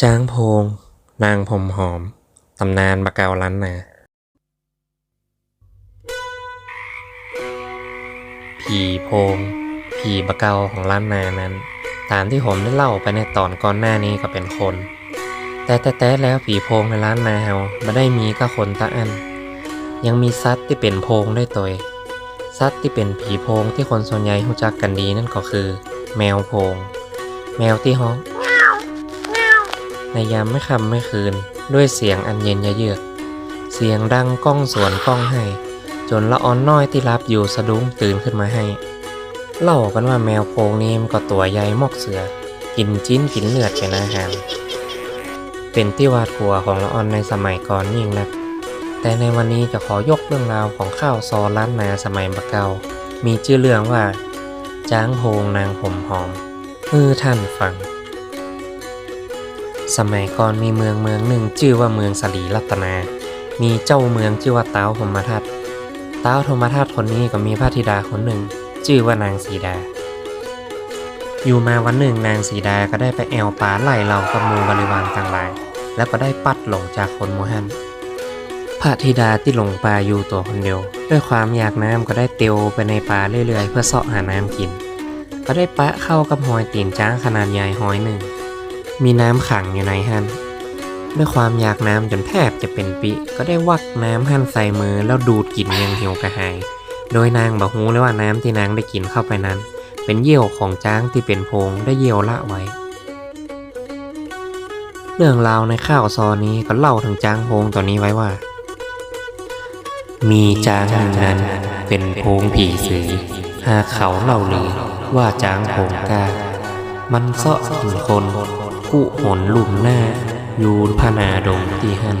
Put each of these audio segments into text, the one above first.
จ้างโพง นางผมหอม ตำนานบะเกาล้านนา ผีโพง ผีบะเกาของล้านนานั้น ตามที่ผมได้เล่าไปในตอนก่อนหน้านี้ก็เป็นคน แต่แต่แต่แล้วผีโพงในล้านนาเฮาไม่ได้มีก็คนตะอัน ยังมีสัตว์ที่เป็นโพงได้ตัวเองสัตว์ที่เป็นผีโพงที่คนส่วนใหญ่รู้จักกันดีนั่นก็คือ แมวโพง แมวที่ฮ้อง ในยามไม่ค่ำไม่คืน ด้วยเสียงอันเย็นยะเยือก เสียงดังก้องสวนก้องให้ จนละอ่อนน้อยที่รับอยู่สะดุ้งตื่นขึ้นมาให้ เล่ากันว่าแมวโพงนี้มันก็ตัวใหญ่มอกเสือ กินจิ้นกินเลือดเป็นอาหาร เป็นที่วาดกลัวของละอ่อนในสมัยก่อนยิ่งนัก แต่ในวันนี้จะขอยกเรื่องราวของข้าวซอล้านนาสมัยบะเกามีชื่อเรื่องว่า จ้างโพงนางผมหอมเออท่านฟัง สมัยก่อนมีเมืองเมืองหนึ่งชื่อว่าเมืองสลีรัตนา มีเจ้าเมืองชื่อว่าเต้าธมทัตเต้าธมทัตคนนี้ก็มีพระธิดาคนหนึ่ง ชื่อว่านางสีดา อยู่มาวันหนึ่งนางสีดาก็ได้ไปแอวป่าไล่เหล่ากับมูบริวารต่างหลาย แล้วก็ได้ปัดหลงจากคนหมูฮันพระธิดาที่หลงป่าอยู่ตัวคนเดียว ด้วยความอยากน้ำก็ได้เตียวไปในป่าเรื่อยๆ เพื่อเสาะหาน้ำกิน ก็ได้ปะเข้ากับหอยตีนจ้างขนาดใหญ่หอยหนึ่ง มีน้ำขังอยู่ในหันด้วยความอยากน้ำจนแทบจะเป็นปิ ก็ได้วักน้ำหันใส่มือแล้วดูดกินยังหิวกระหาย โดยนางบอกฮูเลยว่าน้ำที่นางได้กินเข้าไปนั้น เป็นเยี่ยวของจ้างที่เป็นโพงได้เยี่ยวละไว้ เรื่องราวในข้าวซอนี้ก็เล่าถึงจ้างโพงตัวนี้ไว้ว่า มีจ้างหนึ่งนั้นเป็นโพงผีสือหากเขาเล่าลือว่าจ้างโพงกามันเสาะถึงคน ผู้หนลุ่มหน้า ยูพนาดงที่หัน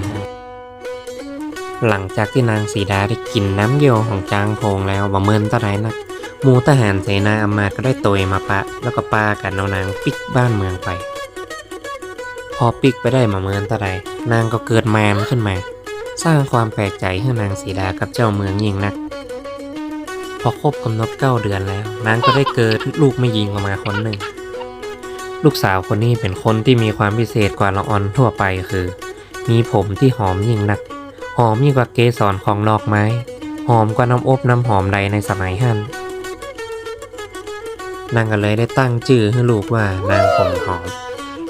หลังจากที่นางสีดาได้กินน้ำเยี่ยวของจางพงแล้วบ่เมินตะไรนักหมูทหารเสนาอำมาตย์ก็ได้โตยมาปะ แล้วก็ปากันเอานางปิกบ้านเมืองไป พอปิกไปได้มาเมินตะไรนางก็เกิดแมนขึ้นมา สร้างความแปลกใจให้นางสีดากับเจ้าเมืองยิ่งนัก พอครบกำหนดเก้าเดือนแล้ว นางก็ได้เกิดลูกไม่ยิงออกมาคนหนึ่ง ลูกสาวคนนี้เป็นคนที่มีความพิเศษกว่าละออนทั่วไปคือ มีผมที่หอมยิ่งนัก หอมยิ่งกว่าเกสรของดอกไม้ หอมกว่าน้ำอบน้ำหอมใดในสมัยฮั่นนางก็เลยได้ตั้งชื่อให้ลูกว่านางผมหอม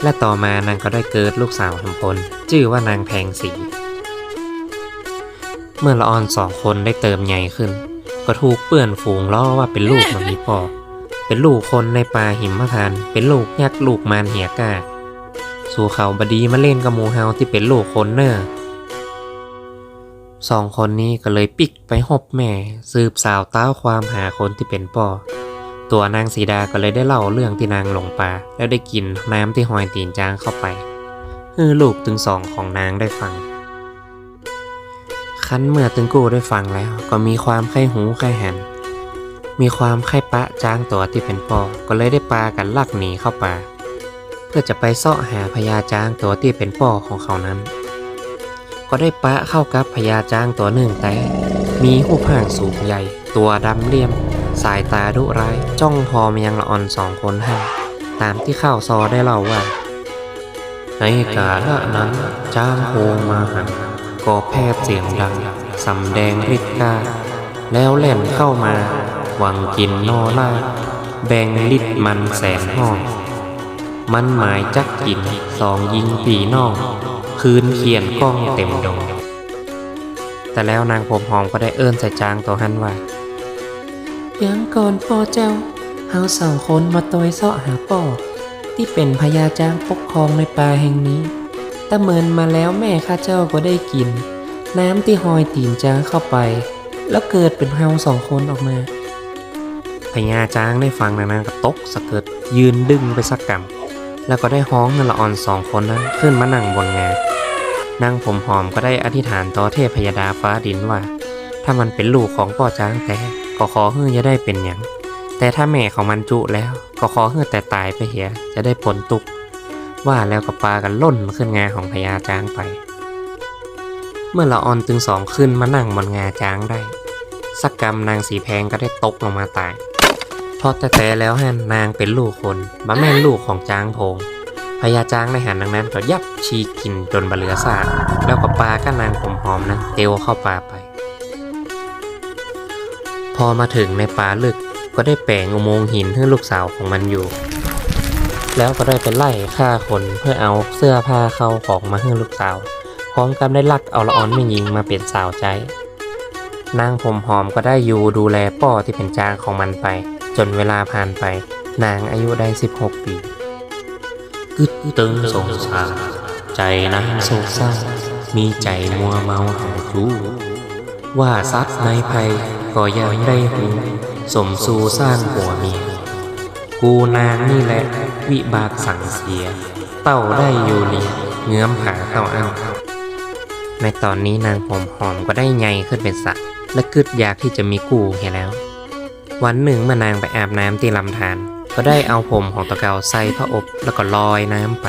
และต่อมานางก็ได้เกิดลูกสาวทำพลชื่อว่านางแพงสี เมื่อละออนสองคนได้เติมใหญ่ขึ้น ก็ถูกเปื่อนฝูงล้อว่าเป็นลูกมันมีพ่อ เป็นลูกคนในป่าหิมพานต์เป็นลูกยักษ์ลูกมารเหียกาสู่เขาบดีมาเล่นกับหมูเฮาที่เป็นลูกคนเนอร์สองคนนี้ก็เลยปิกไปหบแม่สืบสาวเต้าความหาคนที่เป็นป่อตัวนางสีดาก็เลยได้เล่าเรื่องที่นางหลงป่าแล้วได้กินน้ำที่หอยตีนจางเข้าไปฮือลูกถึงสองของนางได้ฟัง คันเมื่อตึงกู้ได้ฟังแล้วก็มีความไข้หูไข้หัน มีความไข้ปะจ้างตัวที่เป็นพ่อก็เลยได้ปากันลักหนีเข้าป่า เพื่อจะไปเสาะหาพญาจ้างตัวที่เป็นพ่อของเขานั้น ก็ได้ปะเข้ากับพญาจ้างตัวหนึ่งแต่ มีหูผ่างสูงใหญ่ ตัวดำเลี่ยม สายตาดุร้าย จ้องพอมายังละอ่อนสองคนให้ตามที่ข้าวซอได้เล่าว่า ในกาละนั้นจ้างโพงมาหันก็แพทย์เสียงดังสำแดงฤทธิ์กาแล้วแล่นเข้ามา วังกินนอลาแบ่งลิดมันแสนห้อง มันหมายจักกินสองยิงปีนองคืนเขียนกล้องเต็มดงแต่แล้วนางผมหอมก็ได้เอิ้นใส่จางตัวหันว่ายังก่อนพ่อเจ้าเฮาสองคนมาตอยเสาะหาป่อที่เป็นพญาจ้างปกครองในป่าแห่งนี้ต่เมินมาแล้วแม่ข้าเจ้าก็ได้กิน น้ำที่หอยตีนจ้างเข้าไป แล้วเกิดเป็นเฮาสองคนออกมา พญาจ้างได้ฟังดังนั้นก็ตกสะเกิดยืนดึงไปสักกำแล้วก็ได้ฮ้องเงินละอ่อนสองคนนั้นขึ้นมานั่งบนงานางผมหอมก็ได้อธิษฐานต่อเทพพยดาฟ้าดินว่า ถ้ามันเป็นลูกของพ่อจ้างแต่ก็ขอเฮือจะได้เป็นอย่าง แต่ถ้าแม่ของมันจุแล้ว ก็ขอเฮือแต่ตายไปเหียจะได้ผลตุก ว่าแล้วก็ปากันล่นขึ้นงาของพญาจ้างไป เมื่อละออนตึงสองขึ้นมานั่งบนงาจ้างได้สักกรรมนางสีแพงก็ได้ตกลงมาตาย ทอดแต่แต่แล้วฮะนางเป็นลูกคนบ้าแม่นลูกของจ้างพงพญาจ้างในหันดังนั้นก็ยับชีกินจนบะเหลือซากแล้วก็ปลาก็นางผมหอมนั้นเตียวเข้าป่าไป พอมาถึงในป่าลึกก็ได้แปลงอุโมงค์หินให้ลูกสาวของมันอยู่ แล้วก็ได้ไปไล่ฆ่าคนเพื่อเอาเสื้อผ้าเข้าของมาให้ลูกสาว พร้อมกับได้ลักเอาละออนไม่ยิงมาเป็นสาวใจ นางผมหอมก็ได้อยู่ดูแลป้อที่เป็นจางของมันไป จนเวลาผ่านไปนางอายุได้ 16 ปีกึดตึงสงสารใจนางโศกเศร้า มีใจมัวเมาหาจูว่าซัดในภัยก็ยังได้หูสมสู่สร้างหัวเมียกูนางนี่แหละวิบากสั่งเสีย เต้าได้อยู่เลียเงื้อมผาเต้าอันในตอนนี้นางผมหอมก็ได้ใหญ่ขึ้นเป็นสัตว์และกึดอยากที่จะมีกูเห็นแล้ว วันหนึ่งมื่อนางไปอาบน้ำที่ลำธารก็ได้เอาผมของตะเกาใส่พระอบแล้วก็ลอยน้ำไป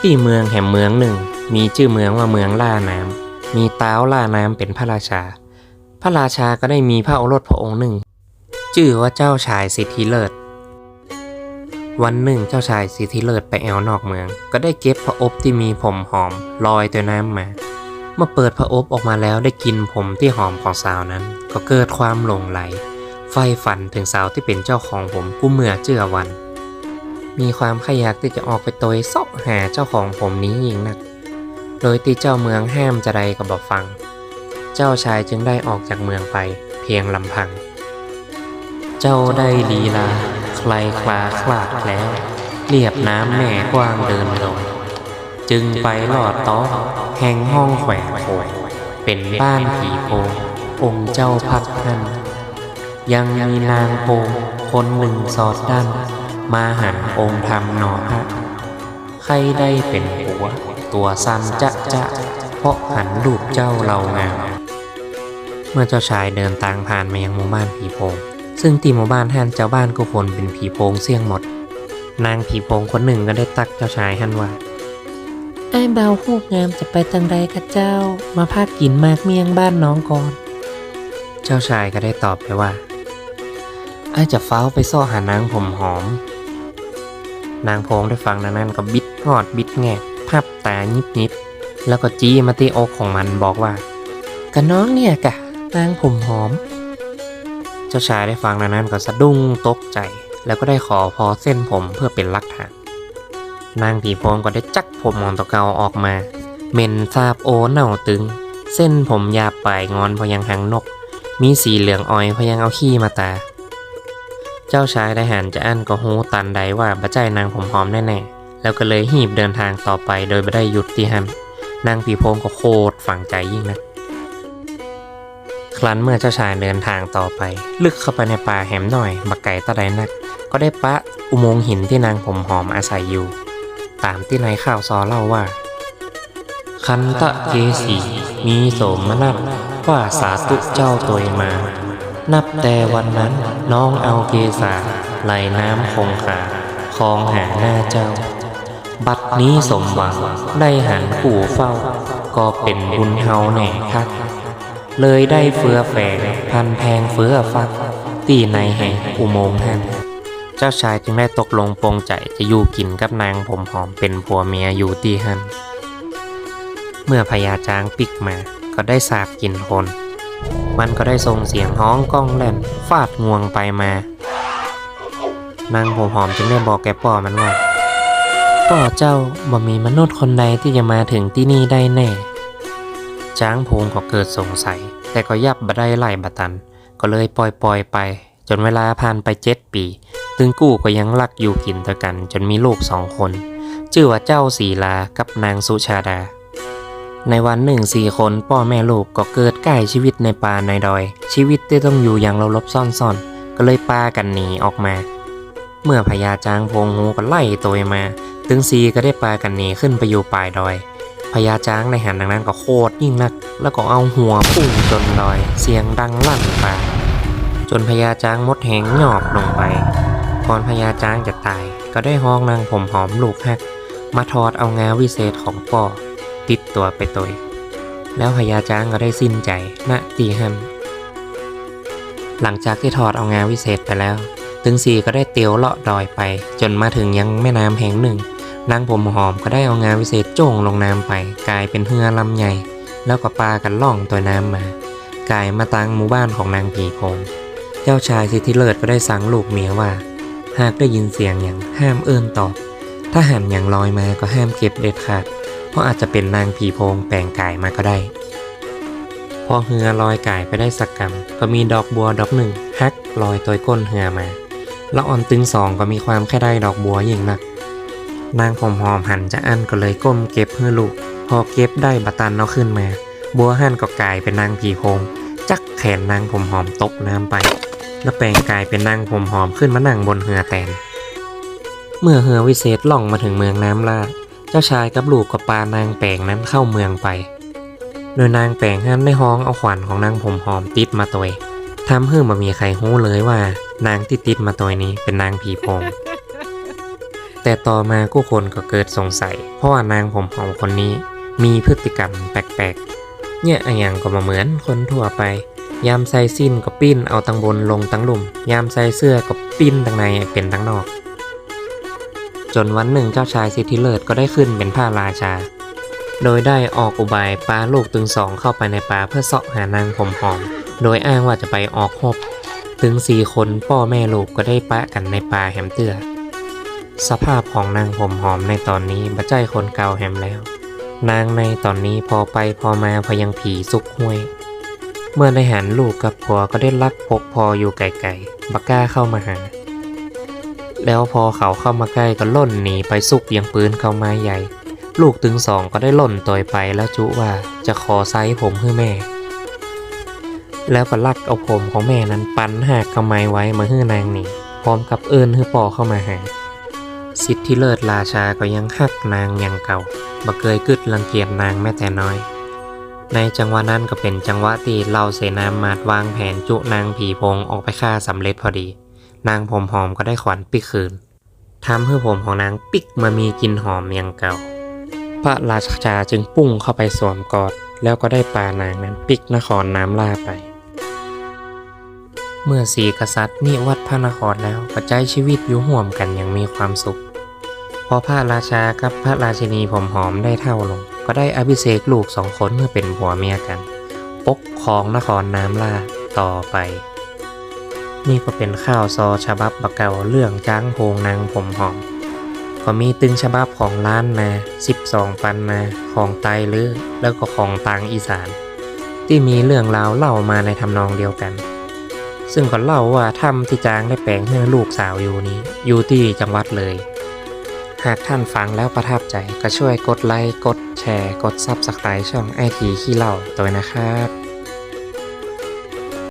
ที่เมืองแห่งเมืองหนึ่ง มีชื่อเมืองว่าเมืองล่าน้ำมีต้าล่าน้ำเป็นพระราชา พระราชาก็ได้มีพระโอรสพระองค์หนึ่งชื่อว่าเจ้าชายสิทธิเลิศวันหนึ่งเจ้าชายสิทธิเลิศไปแอวนอกเมือง ก็ได้เก็บพระอบที่มีผมหอมลอยตัวน้ำมา เมื่อเปิดพระอบออกมาแล้วได้กินผมที่หอมของสาวนั้น ก็เกิดความหลงไหลไฟฝันถึงสาวที่เป็นเจ้าของผมกู้เมื่อเจือวัน มีความขยักที่จะออกไปโตยซอกหาเจ้าของผมนี้ยิ่งนัก โดยที่เจ้าเมืองห้ามจะใดก็บอกฟัง เจ้าชายจึงได้ออกจากเมืองไปเพียงลำพัง เจ้าได้ลีลาใครคลาคลาดแล้ว เรียบน้ำแม่กว้างเดินลง จึงไปหลอดต้อแห่งห้องแขวนโขเป็นบ้านผีโพง องค์เจ้าพักนั่นยังมีนางโพคนหนึ่งสอดด้าน มาหันองค์ธรรมหนอพระใครได้เป็นหัว ตัวสั้นจะจะเพราะหันรูปเจ้าเรางามเมื่อเจ้าชายเดินทางผ่านมายังหมู่บ้านผีโพง ซึ่งที่หมู่บ้านท่านเจ้าบ้านก็คนเป็นผีโพงเสี่ยงหมด นางผีโพงคนหนึ่งก็ได้ตักเจ้าชายท่านว่าไอ้เบาฮูกงามจะไปทางใดกับเจ้า มาพากินมากเมียงบ้านน้องก่อน เจ้าชายก็ได้ตอบไปว่าไอ้จะเฝ้าไปซ่อหานางผมหอม นางโพงได้ฟังนั้นก็บิดหอดบิดแงกพับตายิบยิบแล้วก็จี้มาที่อกของมันบอกว่ากันน้องเนี่ยกะนางผมหอม เจ้าชายได้ฟังนั้นก็สะดุ้งตกใจ แล้วก็ได้ขอพอเส้นผมเพื่อเป็นลักฐานนางผีโพงก็ได้จักผมของตะเกาออกมาเหม็นซาบโอเน่าตึง เส้นผมยาปลายงอนพอยังหางนก มีสีเหลืองอ้อยพยังเอาขี้มาตา เจ้าชายได้หันจะอั้นก็หูตันใดว่าบัใจนางผมหอมแน่ๆ แล้วก็เลยหีบเดินทางต่อไปโดยไม่ได้หยุดที่หันนางผีโพงก็โคตรฝังใจยิ่งนะครั้นเมื่อเจ้าชายเดินทางต่อไป ลึกเข้าไปในป่าแหมหน่อยบักไก่ตะไดนัก ก็ได้ปะอุโมงค์หินที่นางผมหอมอาศัยอยู่ ตามที่ในข่าวซอเล่าว่า คันตะเกสีมีโสมนัส ว่าสาธุเจ้าตัวมา นับแต่วันนั้นน้องเอาเกษาไหลน้ำคงคาคลองหาหน้าเจ้า บัดนี้สมหวังได้หันปู่เฝ้า ก็เป็นบุญเฮาแหน่คัก เลยได้เฟือแฝงพันแพงเฟือฟัก ตีในแห่งอุโมงค์ท่านเจ้าชายจึงได้ตกลงปรงใจจะอยู่กินกับนางผมหอมเป็นผัวเมียอยู่ที่หันเมื่อพญาจ้างปิกมา ก็ได้สาบกินคน มันก็ได้ส่งเสียงฮ้องก้องแล่นฟาดงวงไปมานางผมหอมจึงได้บอกแกป่อมันว่าป่อเจ้าบ่มีมนุษย์คนใดที่จะมาถึงที่นี่ได้แน่ จ้างพงก็เกิดสงสัย แต่ก็ยับบัได้ไล่บัตัน ก็เลยปล่อยปล่อยไป จนเวลาผ่านไปเจ็ดปี ตึงกู้ก็ยังรักอยู่กินต่อกัน จนมีลูกสองคน ชื่อว่าเจ้าศีลากับนางสุชาดา ในวันหนึ่งสี่คนพ่อแม่ลูกก็เกิดใกล้ชีวิตในป่าในดอย ชีวิตที่ต้องอยู่อย่างเราลบซ่อนๆ ก็เลยปากันหนีออกมา เมื่อพญาจางพงหูก็ไล่ตัวมาตึงซีก็ได้ปากันหนีขึ้นไปอยู่ปลายดอยพญาจางในหันดังนั้นก็โคตรยิ่งนัก แล้วก็เอาหัวพุ่งจนดอย เสียงดังลั่นป่า จนพญาจางมดแหงหยอบลงไปก่อนพญาจางจะตาย ก็ได้ห้องนางผมหอมลูกฮัก มาทอดเอางาวิเศษของป่อ ติดตัวไปตัวแล้วพญาจ้างก็ได้สิ้นใจณตีหันหลังจากที่ถอดเอางานวิเศษไปแล้ว ตึงสีก็ได้เตียวเลาะดอยไป จนมาถึงยังแม่น้ำแห่งหนึ่ง นางผมหอมก็ได้เอางานวิเศษโจ่งลงน้ำไป กลายเป็นเฮือลำใหญ่ แล้วก็ปากันล่องตัวน้ำมา กลายมาตั้งหมู่บ้านของนางผีโพงเจ้าชายสิทธิเลิศก็ได้สั่งลูกเมียว่า หากได้ยินเสียงอย่างห้ามเอื้อนตอบถ้าหันอย่างลอยมาก็ห้ามเก็บเด็ดขาด เพราะอาจจะเป็นนางผีโพงแปลงกายมาก็ได้ พอเหือลอยกายไปได้สักกำก็มีดอกบัวดอกหนึ่งฮักลอยตัวก้นเหือมา แล้วอ่อนตึงสองก็มีความแค่ได้ดอกบัวยิ่งนัก นางผมหอมหันจะอั้นก็เลยก้มเก็บเพื่อลูก พอเก็บได้บัตันเอาขึ้นมา บัวหันก็กลายเป็นนางผีโพงจักแขนนางผมหอมตกน้ำไป แล้วแปลงกายเป็นนางผมหอมขึ้นมานั่งบนเหือแตน เมื่อเหือวิเศษล่องมาถึงเมืองน้ำลาด เจ้าชายกับลูกก็ปานางแปงนั้นเข้าเมืองไป โดยนางแปงหันได้ห้องเอาขวัญของนางผมหอมติดมาตัวทำให้มามีใครรู้เลยว่า นางที่ติดมาตัวนี้เป็นนางผีโพงแต่ต่อมากู้คนก็เกิดสงสัย เพราะว่านางผมหอมคนนี้มีพฤติกรรมแปลกๆ เนี่ยอะอย่างก็มาเหมือนคนทั่วไป ยามใส่สิ้นก็ปิ้นเอาตังบนลงตังหลุม ยามใส่เสื้อก็ปิ้นตังในเป็นตังนอก จนวันหนึ่งเจ้าชายสิทธิเลิศก็ได้ขึ้นเป็นพระราชา โดยได้ออกอุบายปาลูกตึงสองเข้าไปในป่าเพื่อเสาะหานางผมหอม โดยอ้างว่าจะไปออกหบถึงสี่คนพ่อแม่ลูกก็ได้ปะกันในป่าแหมเตือสภาพของนางผมหอมในตอนนี้บัจใจคนเก่าแหมแล้ว นางในตอนนี้พอไปพอมาพยังผีสุกห้วย เมื่อได้หันลูกกับผัวก็ได้ลักพบพออยู่ไกลๆบักก้าเข้ามาหา แล้วพอเขาเข้ามาใกล้ก็ล่นหนีไปซุกยังปืนเข้ามาใหญ่ ลูกตึงสองก็ได้ล่นตัวไปแล้วจุว่าจะขอไซส์ผมให้แม่ แล้วก็ลักเอาผมของแม่นั้นปันหักกำไมไว้มาให้นางหนีพร้อมกับเอิญให้ปอเข้ามาหา สิทธิเลิศราชาก็ยังหักนางอย่างเก่าบ่เคยกึดรังเกียจนางแม้แต่น้อย ในจังหวะนั้นก็เป็นจังหวะที่เหล่าเสนามาดวางแผนจุนางผีพงออกไปฆ่าสำเร็จพอดี นางผมหอมก็ได้ขวัญปิกคืนทำให้ผมของนางปิกมามีกลิ่นหอมอย่างเก่า พระราชาจึงปุ้งเข้าไปสวมกอด แล้วก็ได้ปานางนั้นปิกนครน้ำล่าไป เมื่อสีกษัตริย์นิวัดพระนครแล้วก็ใจชีวิตอยู่ห่วมกันอย่างมีความสุข พอพระราชากับพระราชินีผมหอมได้เท่าลง ก็ได้อภิเษกลูกสองคนเมื่อเป็นผัวเมียกัน ปกครองนครน้ำล่าต่อไป นี่ก็เป็นข้าวซอฉบับบักเก่าเรื่องจ้างโพงนางผมหอม ก็มีตึงฉบับของล้านนา12 ปันนาของไตลือแล้วก็ของต่างอีสาน ที่มีเรื่องราวเล่ามาในทำนองเดียวกัน ซึ่งก็เล่าว่าถ้ำที่จางได้แปลงให้ลูกสาวอยู่นี้ อยู่ที่จังหวัดเลย หากท่านฟังแล้วประทับใจก็ช่วยกดไลค์กดแชร์ กดซับสไครต์ช่องไอทีขี้เล่าตัวนะครับ